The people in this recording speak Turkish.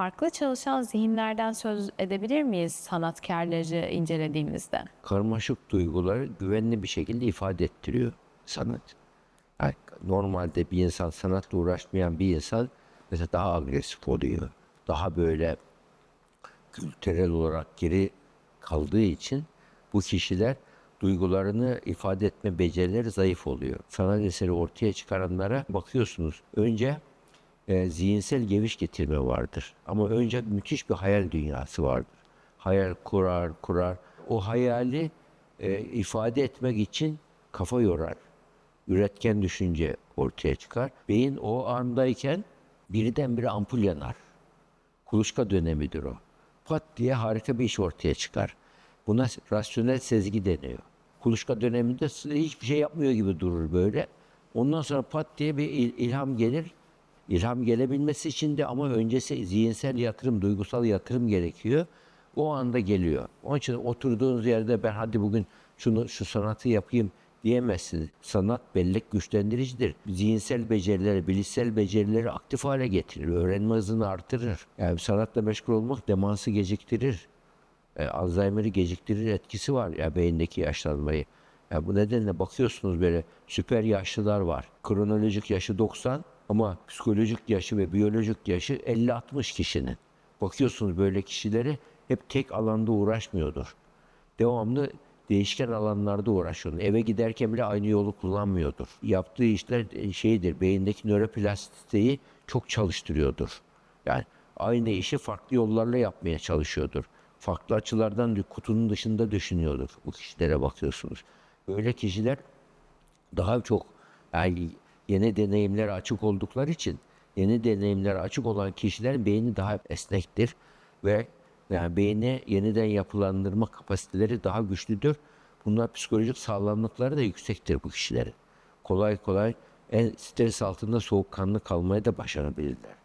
farklı çalışan zihinlerden söz edebilir miyiz sanatkarları incelediğimizde? karmaşık duyguları güvenli bir şekilde ifade ettiriyor sanat. Yani normalde bir insan sanatla uğraşmayan bir insan mesela daha agresif oluyor. Daha böyle kültürel olarak geri kaldığı için bu kişiler duygularını ifade etme becerileri zayıf oluyor. Sanat eseri ortaya çıkaranlara bakıyorsunuz. Önce e, zihinsel geviş getirme vardır. Ama önce müthiş bir hayal dünyası vardır. Hayal kurar, kurar. O hayali e, ifade etmek için kafa yorar. Üretken düşünce ortaya çıkar. Beyin o andayken birdenbire ampul yanar. Kuluçka dönemidir o. Pat diye harika bir iş ortaya çıkar. Buna rasyonel sezgi deniyor. Kuluçka döneminde hiçbir şey yapmıyor gibi durur böyle. Ondan sonra pat diye bir il- ilham gelir. İlham gelebilmesi için de ama öncesi zihinsel yatırım, duygusal yatırım gerekiyor. O anda geliyor. Onun için oturduğunuz yerde ben hadi bugün şunu şu sanatı yapayım diyemezsiniz. Sanat bellek güçlendiricidir. Zihinsel becerileri, bilişsel becerileri aktif hale getirir. Öğrenme hızını artırır. Yani sanatla meşgul olmak demansı geciktirir. E, Alzheimer'i geciktirir etkisi var ya beyindeki yaşlanmayı. Ya bu nedenle bakıyorsunuz böyle süper yaşlılar var. Kronolojik yaşı 90 ama psikolojik yaşı ve biyolojik yaşı 50-60 kişinin. Bakıyorsunuz böyle kişileri hep tek alanda uğraşmıyordur. Devamlı değişken alanlarda uğraşıyordur. Eve giderken bile aynı yolu kullanmıyordur. Yaptığı işler e, şeydir, beyindeki nöroplastisiteyi çok çalıştırıyordur. Yani aynı işi farklı yollarla yapmaya çalışıyordur. Farklı açılardan kutunun dışında düşünüyordur. Bu kişilere bakıyorsunuz. Böyle kişiler daha çok yani yeni deneyimlere açık oldukları için yeni deneyimlere açık olan kişiler beyni daha esnektir ve yani beyni yeniden yapılandırma kapasiteleri daha güçlüdür. Bunlar psikolojik sağlamlıkları da yüksektir bu kişilerin. Kolay kolay en stres altında soğukkanlı kalmaya da başarabilirler.